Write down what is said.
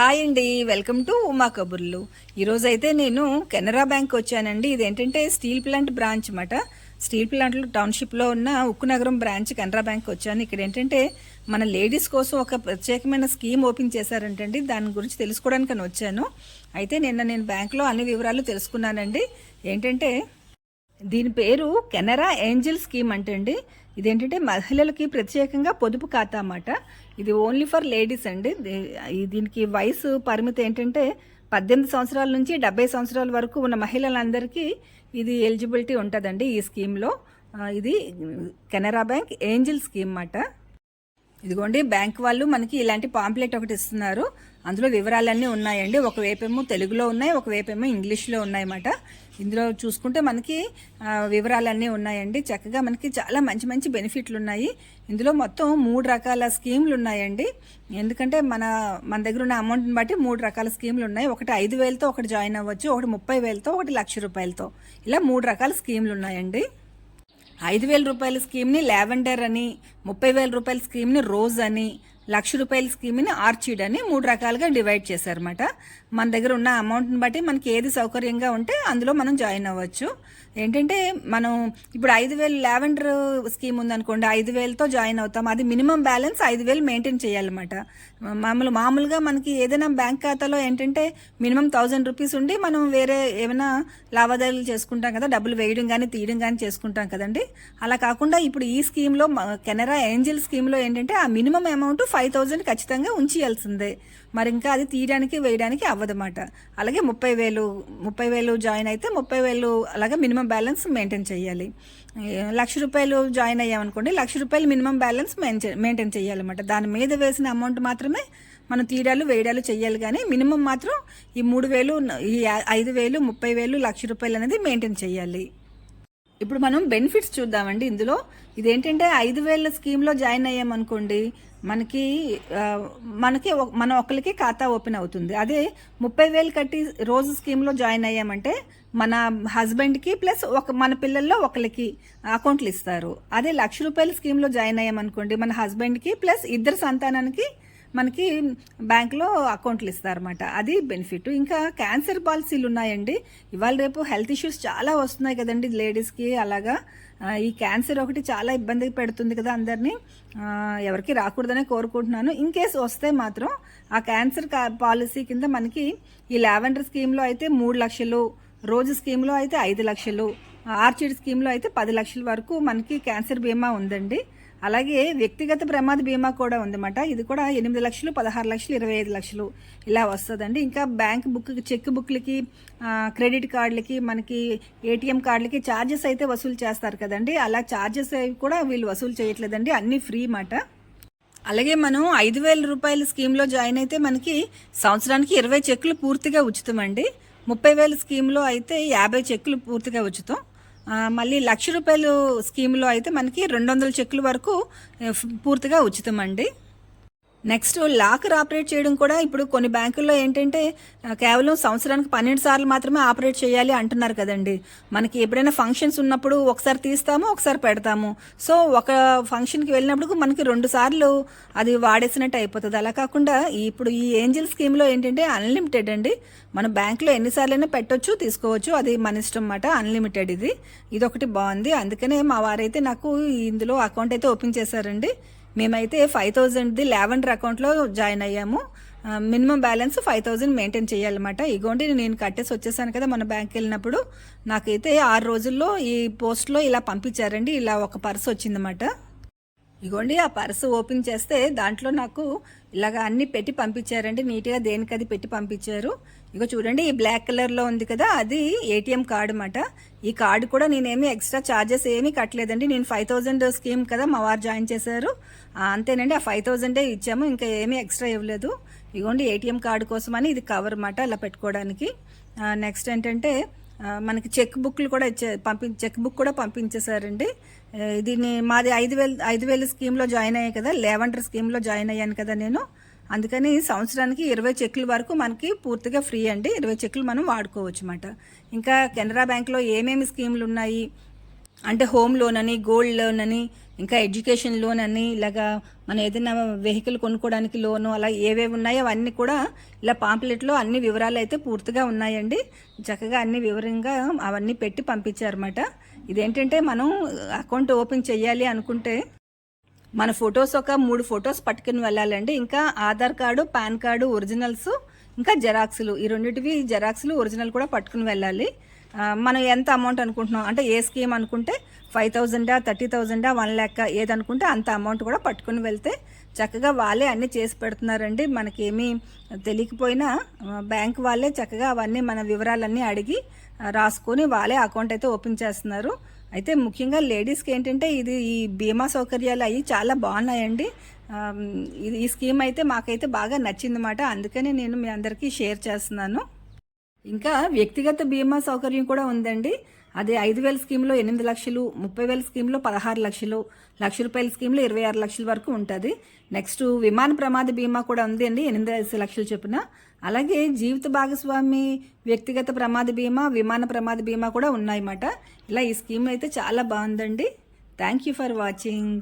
Hi అండి welcome to Uma కబుర్లు. ఈరోజు అయితే నేను కెనరా బ్యాంక్ వచ్చానండి. ఇదేంటంటే స్టీల్ ప్లాంట్ బ్రాంచ్ అన్నమాట. స్టీల్ ప్లాంట్లో టౌన్షిప్లో ఉన్న ఉక్కు నగరం బ్రాంచ్ కెనరా బ్యాంక్ వచ్చాను. ఇక్కడ ఏంటంటే మన లేడీస్ కోసం ఒక ప్రత్యేకమైన స్కీమ్ ఓపెన్ చేశారంటండి. దాని గురించి తెలుసుకోవడానికి అని వచ్చాను. అయితే నిన్న నేను బ్యాంక్లో అన్ని వివరాలు తెలుసుకున్నానండి. ఏంటంటే దీని పేరు కెనరా ఏంజిల్ స్కీమ్ అంటే అండి ఇదేంటంటే మహిళలకి ప్రత్యేకంగా పొదుపు ఖాతా అన్నమాట. ఇది ఓన్లీ ఫర్ లేడీస్ అండి. దీనికి వయసు పరిమితి ఏంటంటే పద్దెనిమిది సంవత్సరాల నుంచి డెబ్బై సంవత్సరాల వరకు ఉన్న మహిళలందరికీ ఇది ఎలిజిబిలిటీ ఉంటుందండి ఈ స్కీమ్లో. ఇది కెనరా బ్యాంక్ ఏంజిల్ స్కీమ్ అన్నమాట. ఇదిగోండి బ్యాంక్ వాళ్ళు మనకి ఇలాంటి పాంప్లెట్ ఒకటి ఇస్తున్నారు. అందులో వివరాలన్నీ ఉన్నాయండి. ఒకవేపేమో తెలుగులో ఉన్నాయి ఒకవేపేమో ఇంగ్లీష్లో ఉన్నాయన్నమాట. ఇందులో చూసుకుంటే మనకి వివరాలన్నీ ఉన్నాయండి. చక్కగా మనకి చాలా మంచి మంచి బెనిఫిట్లు ఉన్నాయి. ఇందులో మొత్తం మూడు రకాల స్కీమ్లు ఉన్నాయండి. ఎందుకంటే మన మన దగ్గర ఉన్న అమౌంట్ని బట్టి మూడు రకాల స్కీమ్లు ఉన్నాయి. ఒకటి ఐదు వేలతో ఒకటి జాయిన్ అవ్వచ్చు ఒకటి ముప్పై వేలతో ఒకటి లక్ష రూపాయలతో. ఇలా మూడు రకాల స్కీమ్లు ఉన్నాయండి. ఐదు వేల రూపాయల స్కీమ్ని లావెండర్ అని ముప్పై వేల రూపాయల స్కీమ్ని రోజ్ అని లక్ష రూపాయల స్కీమ్ని ఆర్చిడ్ అని మూడు రకాలుగా డివైడ్ చేశారన్నమాట. మన దగ్గర ఉన్న అమౌంట్ని బట్టి మనకి ఏది సౌకర్యంగా ఉంటే అందులో మనం జాయిన్ అవ్వచ్చు. ఏంటంటే మనం ఇప్పుడు ఐదు వేలు లావెండర్ స్కీమ్ ఉందనుకోండి ఐదు వేలతో జాయిన్ అవుతాం. అది మినిమం బ్యాలెన్స్ ఐదు వేలు మెయింటైన్ చేయాలన్నమాట. మామూలు మామూలుగా మనకి ఏదైనా బ్యాంక్ ఖాతాలో ఏంటంటే మినిమం థౌజండ్ రూపీస్ ఉండి మనం వేరే ఏమైనా లావాదేవీలు చేసుకుంటాం కదా డబ్బులు వేయడం కానీ తీయడం కానీ చేసుకుంటాం కదండి. అలా కాకుండా ఇప్పుడు ఈ స్కీమ్లో కెనరా ఏంజిల్ స్కీమ్లో ఏంటంటే ఆ మినిమం అమౌంట్ ఫైవ్ థౌజండ్ ఖచ్చితంగా ఉంచేయాల్సిందే. మరి ఇంకా అది తీయడానికి వేయడానికి అవ్వదన్నమాట. అలాగే ముప్పై వేలు ముప్పై వేలు జాయిన్ అయితే ముప్పై వేలు అలాగే మినిమం బ్యాలెన్స్ మెయింటైన్ చేయాలి లక్ష రూపాయలు జాయిన్ అయ్యామనుకోండి లక్ష రూపాయలు మినిమం బ్యాలెన్స్ మెయింటైన్ చేయాలన్నమాట దాని మీద వేసిన అమౌంట్ మాత్రమే మనం తీయడాలు వేయడాలు చేయాలి కానీ మినిమం మాత్రం ఈ మూడు వేలు ఈ ఐదు వేలు ముప్పై వేలు లక్ష రూపాయలు అనేది మెయింటైన్ చేయాలి ఇప్పుడు మనం బెనిఫిట్స్ చూద్దామండి. ఇందులో ఇదేంటంటే ఐదు వేల స్కీమ్లో జాయిన్ అయ్యామనుకోండి మనకి మనకి మన ఒకరికి ఖాతా ఓపెన్ అవుతుంది. అదే ముప్పై వేలు కట్టి రోజు స్కీమ్లో జాయిన్ అయ్యామంటే మన హస్బెండ్కి ప్లస్ ఒక మన పిల్లల్లో ఒకరికి అకౌంట్లు ఇస్తారు. అదే లక్ష రూపాయల స్కీమ్లో జాయిన్ అయ్యామనుకోండి మన హస్బెండ్కి ప్లస్ ఇద్దరు సంతానానికి మనకి బ్యాంక్లో అకౌంట్లు ఇస్తారన్నమాట. అది బెనిఫిట్. ఇంకా క్యాన్సర్ పాలసీలు ఉన్నాయండి. ఇవాళ రేపు హెల్త్ ఇష్యూస్ చాలా వస్తున్నాయి కదండి లేడీస్కి. అలాగా ఈ క్యాన్సర్ ఒకటి చాలా ఇబ్బంది పెడుతుంది కదా అందరినీ. ఎవరికి రాకూడదనే కోరుకుంటున్నాను. ఇన్ కేస్ వస్తే మాత్రం ఆ క్యాన్సర్ కా- పాలసీ కింద మనకి ఈ లావెండర్ స్కీమ్లో అయితే మూడు లక్షలు రోజు స్కీమ్లో అయితే ఐదు లక్షలు ఆర్చిడ్ స్కీమ్లో అయితే పది లక్షల వరకు మనకి క్యాన్సర్ బీమా ఉందండి. అలాగే వ్యక్తిగత ప్రమాద బీమా కూడా ఉందన్నమాట. ఇది కూడా ఎనిమిది లక్షలు పదహారు లక్షలు ఇరవై ఐదు లక్షలు ఇలా వస్తుందండి. ఇంకా బ్యాంక్ బుక్ చెక్ బుక్లకి క్రెడిట్ కార్డులకి మనకి ఏటీఎం కార్డులకి ఛార్జెస్ అయితే వసూలు చేస్తారు కదండి. అలా ఛార్జెస్ అవి కూడా వీళ్ళు వసూలు చేయట్లేదండి. అన్నీ ఫ్రీ మాట అలాగే మనం ఐదు వేల రూపాయల స్కీమ్లో జాయిన్ అయితే మనకి సంవత్సరానికి ఇరవై చెక్కులు పూర్తిగా ఉచితం అండి. ముప్పై వేల స్కీమ్లో అయితే యాభై చెక్కులు పూర్తిగా ఉచితం. మళ్ళీ లక్ష రూపాయలు స్కీమ్లో అయితే మనకి రెండు వందల చెక్కుల వరకు పూర్తిగా ఉచితం అండి. నెక్స్ట్ లాకర్ ఆపరేట్ చేయడం కూడా ఇప్పుడు కొన్ని బ్యాంకుల్లో ఏంటంటే కేవలం సంవత్సరానికి పన్నెండు సార్లు మాత్రమే ఆపరేట్ చేయాలి అంటున్నారు కదండి. మనకి ఎప్పుడైనా ఫంక్షన్స్ ఉన్నప్పుడు ఒకసారి తీస్తాము ఒకసారి పెడతాము. సో ఒక ఫంక్షన్కి వెళ్ళినప్పుడు మనకి రెండు సార్లు అది వాడేసినట్టు అయిపోతుంది. అలా కాకుండా ఇప్పుడు ఈ ఏంజిల్ స్కీమ్లో ఏంటంటే అన్లిమిటెడ్ అండి. మన బ్యాంకులో ఎన్నిసార్లైనా పెట్టొచ్చు తీసుకోవచ్చు. అది మన ఇష్టం అన్నమాట అన్లిమిటెడ్ ఇది. ఇదొకటి బాగుంది. అందుకనే మా వారైతే నాకు ఇందులో అకౌంట్ అయితే ఓపెన్ చేశారండి. మేమైతే ఫైవ్ థౌజండ్ది లెవెండర్ అకౌంట్లో జాయిన్ అయ్యాము. Minimum balance five thousand maintain చేయాలన్నమాట. ఇగోండి నేను కట్టేసి వచ్చేసాను కదా మన బ్యాంక్కి వెళ్ళినప్పుడు. నాకైతే ఆరు రోజుల్లో ఈ పోస్ట్లో ఇలా పంపించారండి. ఇలా ఒక పర్స్ వచ్చిందన్నమాట. ఇగోండి ఆ పర్సు ఓపెన్ చేస్తే దాంట్లో నాకు ఇలాగ అన్ని పెట్టి పంపించారండి. నీట్గా దేనికి అది పెట్టి పంపించారు. ఇగో చూడండి ఈ బ్లాక్ కలర్లో ఉంది కదా అది ఏటీఎం కార్డు అన్నమాట. ఈ కార్డు కూడా నేనేమి ఎక్స్ట్రా ఛార్జెస్ ఏమీ కట్టలేదండి. నేను ఫైవ్ థౌజండ్ స్కీమ్ కదా మా వారు జాయిన్ చేశారు. అంతేనండి ఆ ఫైవ్ థౌజండే ఇచ్చాము ఇంకా ఏమీ ఎక్స్ట్రా ఇవ్వలేదు. ఇగోండి ఏటీఎం కార్డు కోసమని ఇది కవర్ అన్నమాట అలా పెట్టుకోవడానికి. నెక్స్ట్ ఏంటంటే మనకి చెక్ బుక్లు కూడా ఇచ్చే పంపి చెక్ బుక్ కూడా పంపించేశారండి. దీన్ని మాది ఐదు వేలు ఐదు వేలు స్కీమ్లో జాయిన్ అయ్యాయి కదా లెవెండర్ స్కీమ్లో జాయిన్ అయ్యాను కదా నేను. అందుకని సంవత్సరానికి ఇరవై చెక్కుల వరకు మనకి పూర్తిగా ఫ్రీ అండి. ఇరవై చెక్లు మనం వాడుకోవచ్చు అన్నమాట. ఇంకా కెనరా బ్యాంక్లో ఏమేమి స్కీములు ఉన్నాయి? అంటే హోమ్ లోన్ అని గోల్డ్ లోన్ అని ఇంకా ఎడ్యుకేషన్ లోన్ అని ఇలాగా మనం ఏదైనా వెహికల్ కొనుక్కోవడానికి లోను అలా ఏవేవి ఉన్నాయో అవన్నీ కూడా ఇలా పాంప్లెట్లో అన్ని వివరాలు అయితే పూర్తిగా ఉన్నాయండి. చక్కగా అన్ని వివరంగా అవన్నీ పెట్టి పంపించారన్నమాట. ఇదేంటంటే మనం అకౌంట్ ఓపెన్ చేయాలి అనుకుంటే మన ఫొటోస్ ఒక మూడు ఫొటోస్ పట్టుకుని వెళ్ళాలండి. ఇంకా Aadhaar card PAN card originals ఇంకా జెరాక్స్లు. ఈ రెండింటివి జెరాక్స్లు ఒరిజినల్ కూడా పట్టుకుని వెళ్ళాలి. మనం ఎంత అమౌంట్ అనుకుంటున్నాం? అంటే ఏ స్కీమ్ అనుకుంటే ఫైవ్ థౌజండా థర్టీ థౌజండా వన్ ల్యాక్ ఏదనుకుంటే అంత అమౌంట్ కూడా పట్టుకుని వెళ్తే చక్కగా వాళ్ళే అన్నీ చేసి పెడుతున్నారండి. మనకేమీ తెలియకపోయినా బ్యాంక్ వాళ్ళే చక్కగా అవన్నీ మన వివరాలన్నీ అడిగి రాసుకొని వాళ్ళే అకౌంట్ అయితే ఓపెన్ చేస్తున్నారు. అయితే ముఖ్యంగా లేడీస్కి ఏంటంటే ఇది ఈ బీమా సౌకర్యాలు అవి చాలా బాగున్నాయండి. ఇది ఈ స్కీమ్ అయితే మాకైతే బాగా నచ్చిందన్నమాట. అందుకనే నేను మీ అందరికీ షేర్ చేస్తున్నాను. ఇంకా వ్యక్తిగత బీమా సౌకర్యం కూడా ఉందండి. అదే ఐదు వేల స్కీమ్లో ఎనిమిది లక్షలు ముప్పై వేల స్కీమ్లో పదహారు లక్షలు లక్ష రూపాయల స్కీమ్లో ఇరవై ఆరు లక్షల వరకు ఉంటుంది. నెక్స్ట్ విమాన ప్రమాద బీమా కూడా ఉంది అండి ఎనిమిది లక్షలు చొప్పున. అలాగే జీవిత భాగస్వామి వ్యక్తిగత ప్రమాద బీమా విమాన ప్రమాద బీమా కూడా ఉన్నాయన్నమాట. ఇలా ఈ స్కీమ్ అయితే చాలా బాగుందండి. Thank you for watching